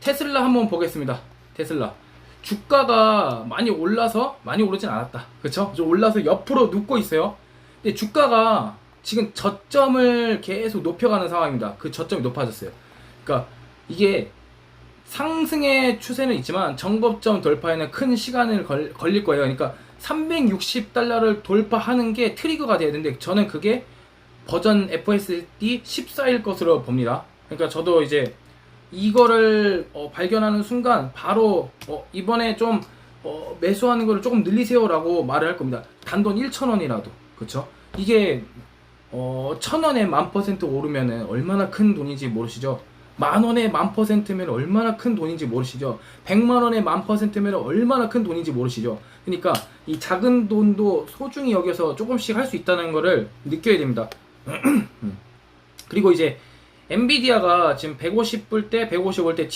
테슬라 한번 보겠습니다. 테슬라. 주가가 많이 올라서 많이 오르진 않았다. 그쵸? 좀 올라서 옆으로 눕고 있어요. 근데 주가가 지금 저점을 계속 높여가는 상황입니다. 그 저점이 높아졌어요. 그러니까 이게 상승의 추세는 있지만 정법점 돌파에는 큰 시간을 걸, 걸릴 거예요. 그러니까 360달러를 돌파하는 게 트리거가 돼야 되는데 저는 그게 버전 FSD 14일 것으로 봅니다. 그러니까 저도 이제 이거를 어, 발견하는 순간 바로 어, 이번에 좀 어, 매수하는 거를 조금 늘리세요라고 말을 할 겁니다. 단돈 1,000원이라도 그쵸? 이게 어, 1,000원에 만 퍼센트 오르면은 얼마나 큰 돈인지 모르시죠? 만 원에 만 퍼센트면 얼마나 큰 돈인지 모르시죠? 100만 원에 만 퍼센트면 얼마나 큰 돈인지 모르시죠? 그러니까 이 작은 돈도 소중히 여겨서 조금씩 할 수 있다는 거를 느껴야 됩니다. 그리고 이제 엔비디아가 지금 150불 때 150올 때